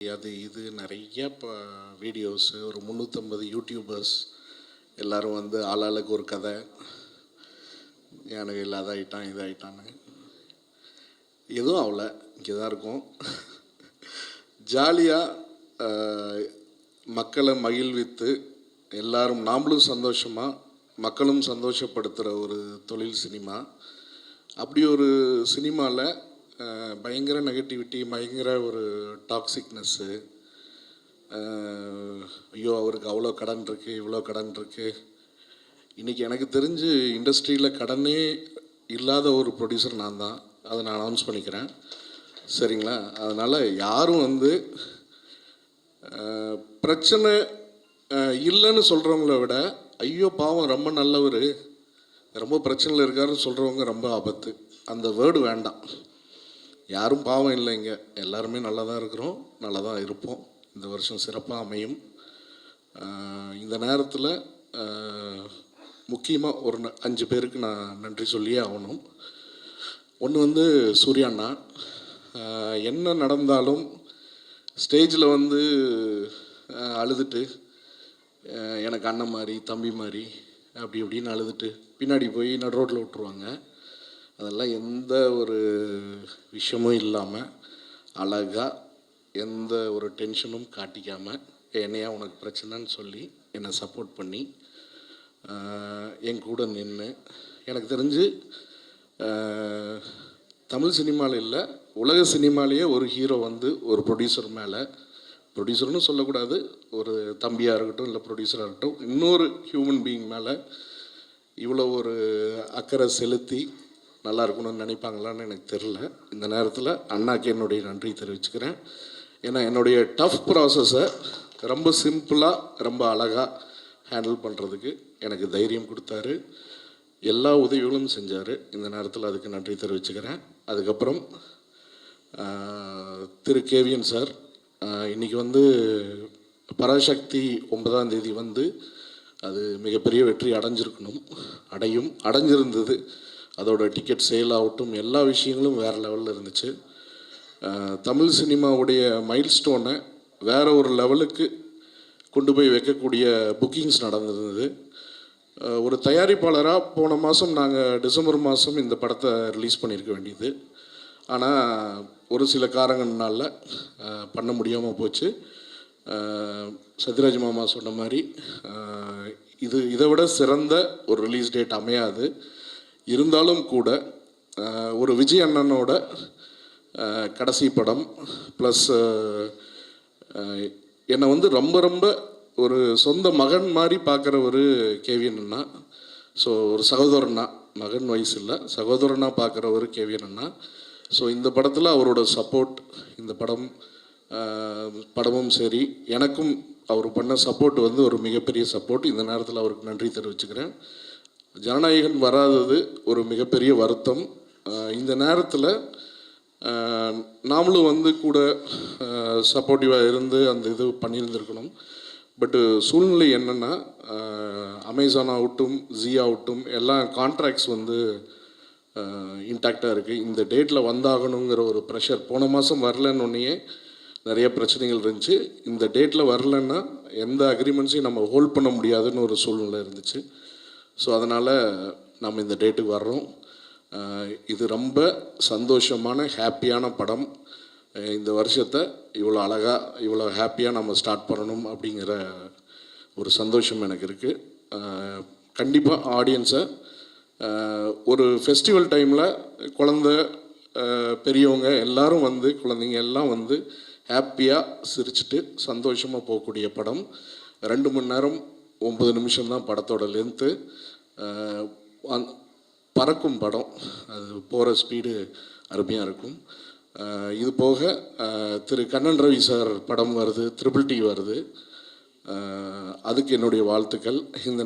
அது இது நிறைய இப்போ வீடியோஸு ஒரு முந்நூற்றம்பது யூடியூபர்ஸ் எல்லோரும் வந்து ஆளாளுக்கு ஒரு கதை. எனக்கு இல்லை அதாயிட்டான் இதாயிட்டான்னு எதுவும் ஆகல இங்கே தான் இருக்கும் ஜாலியாக மக்களை மகிழ்வித்து எல்லாரும் நாமளும் சந்தோஷமாக மக்களும் சந்தோஷப்படுத்துகிற ஒரு தொழில் சினிமா. அப்படி ஒரு சினிமாவில் பயங்கர நெகட்டிவிட்டி பயங்கர ஒரு டாக்ஸிக்னஸ்ஸு ஐயோ அவருக்கு அவ்வளோ கடன் இருக்குது இவ்வளோ கடன் இருக்குது இன்றைக்கி எனக்கு தெரிஞ்சு இண்டஸ்ட்ரியில் கடனே இல்லாத ஒரு ப்ரொடியூசர் நான் தான். அதை நான் அனௌன்ஸ் பண்ணிக்கிறேன். சரிங்களா? அதனால் யாரும் வந்து பிரச்சனை இல்லைன்னு சொல்கிறவங்கள விட ஐயோ பாவம் ரொம்ப நல்லவர் ரொம்ப பிரச்சனையில் இருக்காருன்னு சொல்கிறவங்க ரொம்ப ஆபத்து. அந்த வேர்டு வேண்டாம். யாரும் பாவம் இல்லைங்க. எல்லாருமே நல்லா தான் இருக்கிறோம். நல்லா தான் இருப்போம். இந்த வருஷம் சிறப்பாக அமையும். இந்த நேரத்தில் முக்கியமாக ஒரு ந- அஞ்சு பேருக்கு நான் நன்றி சொல்லியே ஆகணும். ஒன்று வந்து சூர்யாண்ணா என்ன நடந்தாலும் ஸ்டேஜில் வந்து அழுதுட்டு எனக்கு அண்ணன் மாதிரி தம்பி மாதிரி அப்படி இப்படின்னு அழுதுட்டு பின்னாடி போய் நடு ரோட்டில் விட்டுருவாங்க. அதெல்லாம் எந்த ஒரு விஷயமும் இல்லாமல் அழகாக எந்த ஒரு டென்ஷனும் காட்டிக்காமல் என்னையா உனக்கு பிரச்சனைன்னு சொல்லி என்னை சப்போர்ட் பண்ணி என் கூட நின்று எனக்கு தெரிஞ்சு தமிழ் சினிமாவில் இல்லை உலக சினிமாலேயே ஒரு ஹீரோ வந்து ஒரு ப்ரொடியூசர் மேலே. ப்ரொடியூசர்னு சொல்லக்கூடாது ஒரு தம்பியாக இருக்கட்டும் இல்லை ப்ரொடியூசராக இருக்கட்டும் இன்னொரு ஹியூமன் பீயிங் மேலே இவ்வளோ ஒரு அக்கறை செலுத்தி நல்லா இருக்கணும்னு நினைப்பாங்களான்னு எனக்கு தெரில. இந்த நேரத்தில் அண்ணாக்கு என்னுடைய நன்றி தெரிவிச்சுக்கிறேன். ஏன்னா என்னுடைய டஃப் ப்ராசஸை ரொம்ப சிம்பிளாக ரொம்ப அழகாக ஹேண்டில் பண்ணுறதுக்கு எனக்கு தைரியம் கொடுத்தாரு. எல்லா உதவிகளும் செஞ்சார். இந்த நேரத்தில் அதுக்கு நன்றி தெரிவிச்சுக்கிறேன். அதுக்கப்புறம் திரு கேவியன் சார் இன்றைக்கி இன்னைக்கு வந்து பராசக்தி ஒன்பதாம் தேதி வந்து அது மிகப்பெரிய வெற்றி அடைஞ்சிருக்கணும். அடையும் அடைஞ்சிருந்தது. அதோட டிக்கெட் சேல் ஆகட்டும் எல்லா விஷயங்களும் வேறு லெவலில் இருந்துச்சு. தமிழ் சினிமாவுடைய மைல்ஸ்டோனை வேறு ஒரு லெவலுக்கு கொண்டு போய் வைக்கக்கூடிய புக்கிங்ஸ் நடந்திருந்தது. ஒரு தயாரிப்பாளராக போன மாதம் நாங்கள் டிசம்பர் மாதம் இந்த படத்தை ரிலீஸ் பண்ணியிருக்க வேண்டியது. ஆனால் ஒரு சில காரணங்கள்னால பண்ண முடியாமல் போச்சு. சத்யராஜ் மாமா சொன்ன மாதிரி இது இதை விட சிறந்த ஒரு ரிலீஸ் டேட் அமையாது. இருந்தாலும் கூட ஒரு விஜய் அண்ணனோட கடைசி படம் ப்ளஸ் என்னை வந்து ரொம்ப ரொம்ப ஒரு சொந்த மகன் மாதிரி பார்க்குற ஒரு கேவியன் அண்ணா ஸோ ஒரு சகோதரனா மகன் வயசு இல்லை சகோதரனா பார்க்குற ஒரு கேவியன் அண்ணா ஸோ இந்த படத்தில் அவரோட சப்போர்ட் இந்த படம் படமும் சரி எனக்கும் அவர் பண்ண சப்போர்ட் வந்து ஒரு மிகப்பெரிய சப்போர்ட் இந்த நேரத்தில் அவருக்கு நன்றி தெரிவிச்சுக்கிறேன். ஜனநாயகன் வராதது ஒரு மிகப்பெரிய வருத்தம். இந்த நேரத்தில் நாமளும் வந்து கூட சப்போர்ட்டிவாக இருந்து அந்த இது பண்ணியிருந்திருக்கணும். பட்டு சூழ்நிலை என்னென்னா அமேசான் ஆகட்டும் ஜி ஆகட்டும் எல்லாம் கான்ட்ராக்ட்ஸ் வந்து இன்டாக்டாக இருக்குது இந்த டேட்டில் வந்தாகணுங்கிற ஒரு ப்ரெஷர் போன மாதம் வரலன்னொன்னே நிறைய பிரச்சனைகள் இருந்துச்சு. இந்த டேட்டில் வரலன்னா எந்த அக்ரிமெண்ட்ஸையும் நம்ம ஹோல்ட் பண்ண முடியாதுன்னு ஒரு சூழ்நிலை இருந்துச்சு. ஸோ அதனால் நம்ம இந்த டேட்டுக்கு வர்றோம். இது ரொம்ப சந்தோஷமான ஹாப்பியான படம். இந்த வருஷத்தை இவ்வளோ அழகாக இவ்வளோ ஹாப்பியாக நம்ம ஸ்டார்ட் பண்ணணும் அப்படிங்கிற ஒரு சந்தோஷம் எனக்கு இருக்குது கண்டிப்பாக ஆடியன்ஸை ஒரு ஃபெஸ்டிவல் டைமில் குழந்த பெரியவங்க எல்லாரும் வந்து குழந்தைங்க எல்லாம் வந்து ஹாப்பியாக சிரிச்சிட்டு சந்தோஷமாக போகக்கூடிய படம். ரெண்டு மணி நேரம் ஒம்பது நிமிஷம் தான் படத்தோட லென்த்து பறக்கும் படம். அது போகிற ஸ்பீடு அருமையாக இருக்கும். இது போக திரு கண்ணன் ரவி சார் படம் வருது ட்ரிபிள் டி வருது. அதுக்கு என்னுடைய வாழ்த்துக்கள். இந்த